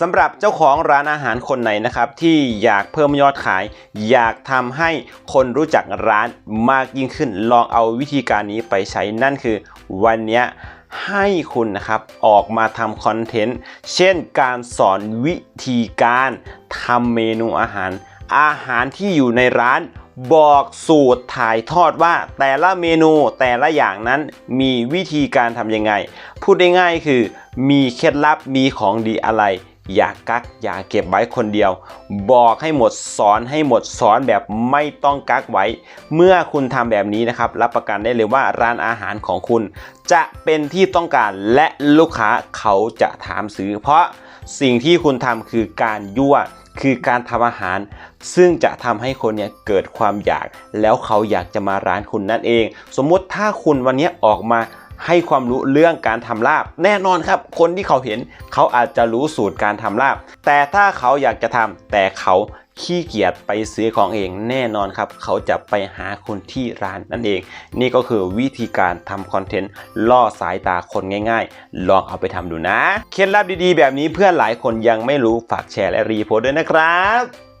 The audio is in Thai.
สำหรับเจ้าของร้านอาหารคนไหนนะครับที่อยากเพิ่มยอดขาย อยากทำให้คนรู้จักร้านมากยิ่งขึ้น ลองเอาวิธีการนี้ไปใช้นั่นคือ วันนี้ให้คุณนะครับออกมาทำคอนเทนต์ เช่นการสอนวิธีการทำเมนูอาหาร อาหารที่อยู่ในร้านบอกสูตรถ่ายทอดว่าแต่ละเมนูแต่ละอย่างนั้นมีวิธีการทำยังไง พูดได้ง่ายๆคือมีเคล็ดลับมีของดีอะไร อย่ากักอย่าเก็บไว้คนเดียว บอกให้หมดสอนให้หมดสอนแบบไม่ต้องกักไว้ เมื่อคุณทำแบบนี้นะครับ รับประกันได้เลยว่าร้านอาหารของคุณ จะเป็นที่ต้องการและลูกค้าเขาจะถามซื้อ เพราะสิ่งที่คุณทำคือการยั่วคือการทำอาหาร ซึ่งจะทำให้คนเนี่ยเกิดความอยาก แล้วเขาอยากจะมาร้านคุณนั่นเอง สมมุติถ้าคุณวันนี้ออกมา ให้ความรู้เรื่องการทำลาบ แน่นอนครับ คนที่เขาเห็นเขาอาจจะรู้สูตรการทำลาบ แต่ถ้าเขาอยากจะทำแต่เขาขี้เกียจไปซื้อของเองแน่นอนครับ เขาจะไปหาคนที่ร้านนั่นเอง นี่ก็คือวิธีการทำคอนเทนต์ล่อสายตาคนง่ายๆ ลองเอาไปทำดูนะ เคล็ดลับดีๆ แบบนี้เพื่อนหลายคนยังไม่รู้ฝากแชร์และรีโพสต์ด้วยนะครับ